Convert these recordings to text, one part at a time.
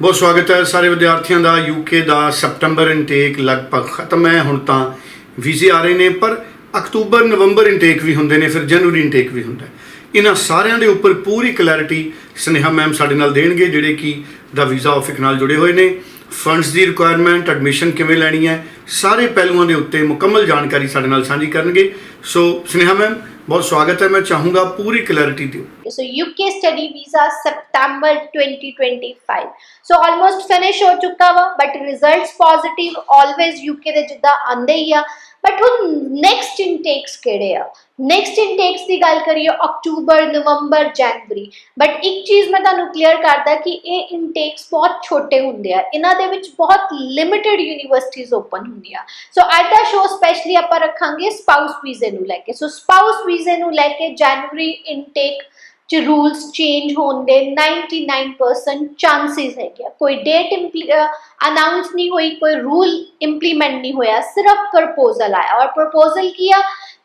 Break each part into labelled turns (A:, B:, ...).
A: ਬਹੁਤ ਸਵਾਗਤ ਹੈ ਸਾਰੇ ਵਿਦਿਆਰਥੀਆਂ ਦਾ। ਯੂਕੇ ਦਾ ਸਪਟੰਬਰ ਇਨਟੇਕ ਲਗਭਗ ਖਤਮ ਹੈ। ਹੁਣ ਤਾਂ ਵੀਜ਼ੇ ਆ ਰਹੇ ਨੇ, ਪਰ ਅਕਤੂਬਰ, ਨਵੰਬਰ ਇਨਟੇਕ ਵੀ ਹੁੰਦੇ ਨੇ, ਫਿਰ ਜਨਵਰੀ ਇਨਟੇਕ ਵੀ ਹੁੰਦਾ ਇਹਨਾਂ ਸਾਰਿਆਂ ਦੇ ਉੱਪਰ ਪੂਰੀ ਕਲੈਰਿਟੀ ਸਨੇਹਾ ਮੈਮ ਸਾਡੇ ਨਾਲ ਦੇਣਗੇ, ਜਿਹੜੇ ਕਿ ਦਾ ਵੀਜ਼ਾ ਆਫਿਸ ਨਾਲ ਜੁੜੇ ਹੋਏ ਨੇ। ਫੰਡਸ ਦੀ ਰਿਕੁਆਇਰਮੈਂਟ ਐਡਮਿਸ਼ਨ ਕਿਵੇਂ ਲੈਣੀ ਹੈ, ਸਾਰੇ ਪਹਿਲੂਆਂ ਦੇ ਉੱਤੇ ਮੁਕੰਮਲ ਜਾਣਕਾਰੀ ਸਾਡੇ ਨਾਲ ਸਾਂਝੀ ਕਰਨਗੇ। ਸੋ ਸਨੇਹਾ ਮੈਮ ਬਹੁਤ ਸਵਾਗਤ ਹੈ ਮੈਂ ਚਾਹੂੰਗਾ ਪੂਰੀ ਕਲੈਰਿਟੀ ਦਿਓ
B: So UK study visa, September 2025. So, almost finish ਹੋ ਚੁੱਕਾ ਵਾ but results positive, always UK ਦੇ ਜਿੱਦਾਂ ਆਂਦੇ ਹੀ ਆ but ਹੁਣ next intakes ਕਿਹੜੇ ਆ next intakes ਦੀ ਗੱਲ ਕਰੀਏ ਅਕਤੂਬਰ ਨਵੰਬਰ ਜਨਵਰੀ ਬਟ ਇੱਕ ਚੀਜ਼ ਮੈਂ ਤੁਹਾਨੂੰ ਕਲੀਅਰ ਕਰਦਾ ਕਿ ਇਹ intakes ਬਹੁਤ ਛੋਟੇ ਹੁੰਦੇ ਆ ਇਹਨਾਂ ਦੇ ਵਿੱਚ ਬਹੁਤ ਲਿਮਿਟਿਡ ਯੂਨੀਵਰਸਿਟੀਜ਼ ਓਪਨ ਹੁੰਦੀਆਂ ਸੋ ਅੱਜ ਦਾ ਸ਼ੋਅ ਸਪੈਸ਼ਲੀ ਆਪਾਂ ਰੱਖਾਂਗੇ ਸਪਾਊਸ ਵੀਜ਼ੇ ਨੂੰ ਲੈ ਕੇ ਸੋ ਸਪਾਊਸ ਵੀਜ਼ੇ ਨੂੰ ਲੈ ਕੇ ਜਨਵਰੀ ਇਨਟੇਕ ਚ ਰੂਲਸ ਚੇਂਜ ਹੋਣ ਦੇ 99% ਚਾਂਸਸ ਹੈਗੇ ਕੋਈ ਡੇਟ ਅਨਾਉਂਸ ਨਹੀਂ ਹੋਈ, ਕੋਈ ਰੂਲ ਇੰਪਲੀਮੈਂਟ ਨਹੀਂ ਹੋਇਆ, ਸਿਰਫ ਪ੍ਰਪੋਜ਼ਲ ਆਇਆ। ਔਰ ਪ੍ਰਪੋਜ਼ਲ ਕੀ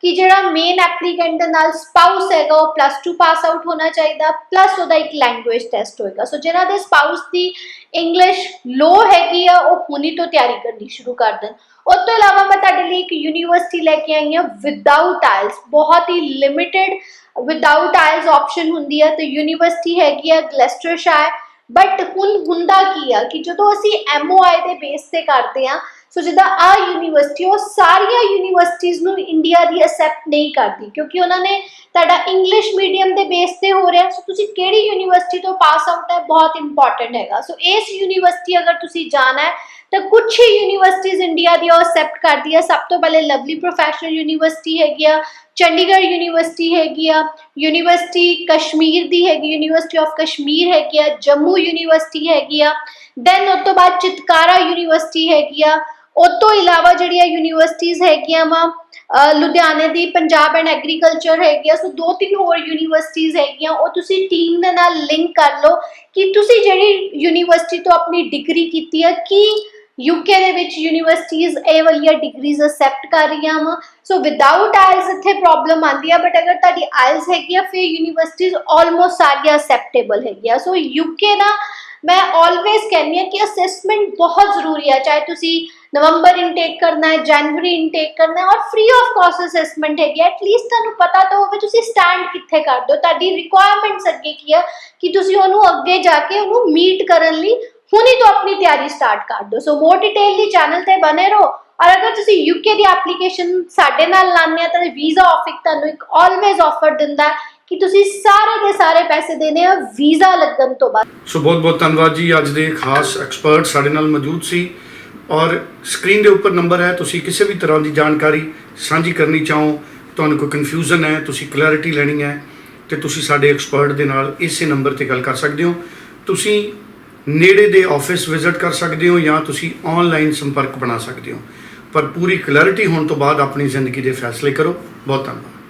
B: ਕਿ ਜਿਹੜਾ ਮੇਨ ਐਪਲੀਕੈਂਟ ਦੇ ਨਾਲ ਸਪਾਊਸ ਹੈਗਾ, ਉਹ ਪਲੱਸ 2 ਪਾਸ ਆਊਟ ਹੋਣਾ ਚਾਹੀਦਾ ਪਲੱਸ ਉਹਦਾ ਇੱਕ ਲੈਂਗੁਏਜ ਟੈਸਟ ਹੋਏਗਾ। ਸੋ ਜਿਹਨਾਂ ਦੇ ਸਪਾਊਸ ਦੀ ਇੰਗਲਿਸ਼ ਲੋ ਹੈਗੀ ਆ, ਉਹ ਹੁਣੀ ਤੋਂ ਤਿਆਰੀ ਕਰਨੀ ਸ਼ੁਰੂ ਕਰ ਦੇਣ। ਉਸ ਤੋਂ ਇਲਾਵਾ ਮੈਂ ਤੁਹਾਡੇ ਲਈ ਇੱਕ ਯੂਨੀਵਰਸਿਟੀ ਲੈ ਕੇ ਆਈ ਹਾਂ ਵਿਦਆਊਟ ਆਇਲਸ ਬਹੁਤ ਹੀ ਲਿਮਿਟਿਡ ਵਿਦਆਊਟ ਆਇਲਸ ਆਪਸ਼ਨ ਹੁੰਦੀ ਆ, ਤੇ ਯੂਨੀਵਰਸਿਟੀ ਹੈਗੀ ਆ ਗਲੈਸਟਰਸ਼ਾਇਰ। ਬਟ ਹੁਣ ਹੁੰਦਾ ਕੀ ਆ ਕਿ ਜਦੋਂ ਅਸੀਂ ਐਮਓਆਈ ਦੇ ਬੇਸ ਤੇ ਕਰਦੇ ਆ ਸੋ ਜਿੱਦਾਂ ਆ ਯੂਨੀਵਰਸਿਟੀ ਉਹ ਸਾਰੀਆਂ ਯੂਨੀਵਰਸਿਟੀਜ਼ ਨੂੰ ਇੰਡੀਆ ਦੀ ਅਸੈਪਟ ਨਹੀਂ ਕਰਦੀ, ਕਿਉਂਕਿ ਉਹਨਾਂ ਨੇ ਤੁਹਾਡਾ ਇੰਗਲਿਸ਼ ਮੀਡੀਅਮ ਦੇ ਬੇਸ ਤੇ ਹੋ ਰਿਹਾ। ਸੋ ਤੁਸੀਂ ਕਿਹੜੀ ਯੂਨੀਵਰਸਿਟੀ ਤੋਂ ਪਾਸ ਆਊਟ ਹੈ, ਬਹੁਤ ਇੰਪੋਰਟੈਂਟ ਹੈਗਾ। ਸੋ ਇਸ ਯੂਨੀਵਰਸਿਟੀ ਅਗਰ ਤੁਸੀਂ ਜਾਣਾ ਹੈ, ਤਾਂ ਕੁਝ ਹੀ ਯੂਨੀਵਰਸਿਟੀਜ਼ ਇੰਡੀਆ ਦੀ ਉਹ ਅਸੈਪਟ ਕਰਦੀ ਹੈ। ਸਭ ਤੋਂ ਪਹਿਲੇ ਲਵਲੀ ਪ੍ਰੋਫੈਸ਼ਨਲ ਯੂਨੀਵਰਸਿਟੀ ਹੈਗੀ ਆ ਚੰਡੀਗੜ੍ਹ ਯੂਨੀਵਰਸਿਟੀ ਹੈਗੀ ਆ ਯੂਨੀਵਰਸਿਟੀ ਕਸ਼ਮੀਰ ਦੀ ਹੈਗੀ ਯੂਨੀਵਰਸਿਟੀ ਆਫ ਕਸ਼ਮੀਰ ਹੈਗੀ ਆ ਜੰਮੂ ਯੂਨੀਵਰਸਿਟੀ ਹੈਗੀ ਆ। ਦੈਨ ਉਸ ਤੋਂ ਬਾਅਦ ਚਿਤਕਾਰਾ ਯੂਨੀਵਰਸਿਟੀ ਹੈਗੀ ਆ। ਉਸ ਤੋਂ ਇਲਾਵਾ ਜਿਹੜੀਆਂ ਯੂਨੀਵਰਸਿਟੀਜ਼ ਹੈਗੀਆਂ ਵਾ ਲੁਧਿਆਣੇ ਦੀ ਪੰਜਾਬ ਐਂਡ ਐਗਰੀਕਲਚਰ ਹੈਗੀ ਆ, ਸੋ ਦੋ ਤਿੰਨ ਹੋਰ ਯੂਨੀਵਰਸਿਟੀਜ਼ ਹੈਗੀਆਂ, ਉਹ ਤੁਸੀਂ ਟੀਮ ਦੇ ਨਾਲ ਲਿੰਕ ਕਰ ਲਓ ਕਿ ਤੁਸੀਂ ਜਿਹੜੀ ਯੂਨੀਵਰਸਿਟੀ ਤੋਂ ਆਪਣੀ ਡਿਗਰੀ ਕੀਤੀ ਹੈ ਕੀ ਯੂਕੇ ਦੇ ਵਿੱਚ ਯੂਨੀਵਰਸਿਟੀਜ਼ ਇਹ ਵਾਲੀਆਂ ਡਿਗਰੀਜ਼ ਅਸੈਪਟ ਕਰ ਰਹੀਆਂ ਵਾ? ਸੋ ਵਿਦਆਊਟ ਆਇਲਸ ਇੱਥੇ ਪ੍ਰੋਬਲਮ ਆਉਂਦੀ ਆ ਬਟ ਅਗਰ ਤੁਹਾਡੀ ਆਇਲਸ ਹੈਗੀ ਆ, ਫਿਰ ਯੂਨੀਵਰਸਿਟੀਜ਼ ਆਲਮੋਸਟ ਸਾਰੀਆਂ ਅਸੈਪਟੇਬਲ ਹੈਗੀਆਂ। ਸੋ ਯੂਕੇ ਨਾ ਮੈਂ ਆਲਵੇਸ ਕਹਿੰਦੀ ਹਾਂ ਕਿ ਅਸੈਸਮੈਂਟ ਬਹੁਤ ਜ਼ਰੂਰੀ ਹੈ ਚਾਹੇ ਤੁਸੀਂ ਨਵੰਬਰ ਇਨਟੇਕ ਕਰਨਾ ਹੈ ਜਨਵਰੀ ਇਨਟੇਕ ਕਰਨਾ ਹੈ, ਔਰ ਫ੍ਰੀ ਆਫ ਕਾਸਟ ਅਸੈਸਮੈਂਟ ਹੈਗੀ ਐਟਲੀਸਟ ਤੁਹਾਨੂੰ ਪਤਾ ਤਾਂ ਹੋਵੇ ਤੁਸੀਂ ਸਟੈਂਡ ਕਿੱਥੇ ਕਰਦੇ ਹੋ ਤੁਹਾਡੀ ਰਿਕੁਆਇਰਮੈਂਟਸ ਅੱਗੇ ਕੀ ਆ, ਕਿ ਤੁਸੀਂ ਉਹਨੂੰ ਅੱਗੇ ਜਾ ਕੇ ਉਹਨੂੰ ਮੀਟ ਕਰਨ ਲਈ ਹੁਣੀ ਤੋਂ ਆਪਣੀ ਤਿਆਰੀ ਸਟਾਰਟ ਕਰ ਦਿਓ ਸੋ ਮੋਰ ਡਿਟੇਲ ਲਈ ਚੈਨਲ ਤੇ ਬਨੇ ਰਹੋ। ਔਰ ਅਗਰ ਤੁਸੀਂ ਯੂਕੇ ਦੀ ਐਪਲੀਕੇਸ਼ਨ ਸਾਡੇ ਨਾਲ ਲਾਉਂਦੇ ਆ, ਤਾਂ ਵੀਜ਼ਾ ਆਫਿਸ ਤੁਹਾਨੂੰ ਇੱਕ ਆਲਵੇਜ਼ ਆਫਰ ਦਿੰਦਾ ਹੈ। ਕਿ ਤੁਸੀਂ ਸਾਰੇ ਦੇ ਸਾਰੇ ਪੈਸੇ ਦੇਣੇ ਆ, ਵੀਜ਼ਾ ਲੱਗਣ ਤੋਂ ਬਾਅਦ।
A: ਸੋ ਬਹੁਤ ਬਹੁਤ ਧੰਨਵਾਦ ਜੀ। ਅੱਜ ਦੇ ਖਾਸ ਐਕਸਪਰਟ ਸਾਡੇ ਨਾਲ ਮੌਜੂਦ ਸੀ ਔਰ ਸਕਰੀਨ ਦੇ ਉੱਪਰ ਨੰਬਰ ਹੈ। ਤੁਸੀਂ ਕਿਸੇ ਵੀ ਤਰ੍ਹਾਂ ਦੀ ਜਾਣਕਾਰੀ ਸਾਂਝੀ ਕਰਨੀ ਚਾਹੋ, ਤੁਹਾਨੂੰ ਕੋਈ ਕਨਫਿਊਜ਼ਨ ਹੈ, ਤੁਸੀਂ ਕਲੈਰਿਟੀ ਲੈਣੀ ਹੈ, ਤੇ ਤੁਸੀਂ ਸਾਡੇ ਐਕਸਪਰਟ ਦੇ ਨਾਲ ਇਸੇ ਨੰਬਰ ਤੇ ਗੱਲ ਕਰ ਸਕਦੇ ਹੋ। ਤੁਸੀਂ ਨੇੜੇ ਦੇ ਆਫਿਸ ਵਿਜ਼ਿਟ ਕਰ ਸਕਦੇ ਹੋ ਜਾਂ ਤੁਸੀਂ ਆਨਲਾਈਨ ਸੰਪਰਕ ਬਣਾ ਸਕਦੇ ਹੋ। ਪਰ ਪੂਰੀ ਕਲੈਰਿਟੀ ਹੋਣ ਤੋਂ ਬਾਅਦ ਆਪਣੀ ਜ਼ਿੰਦਗੀ ਦੇ ਫੈਸਲੇ ਕਰੋ। ਬਹੁਤ ਧੰਨਵਾਦ।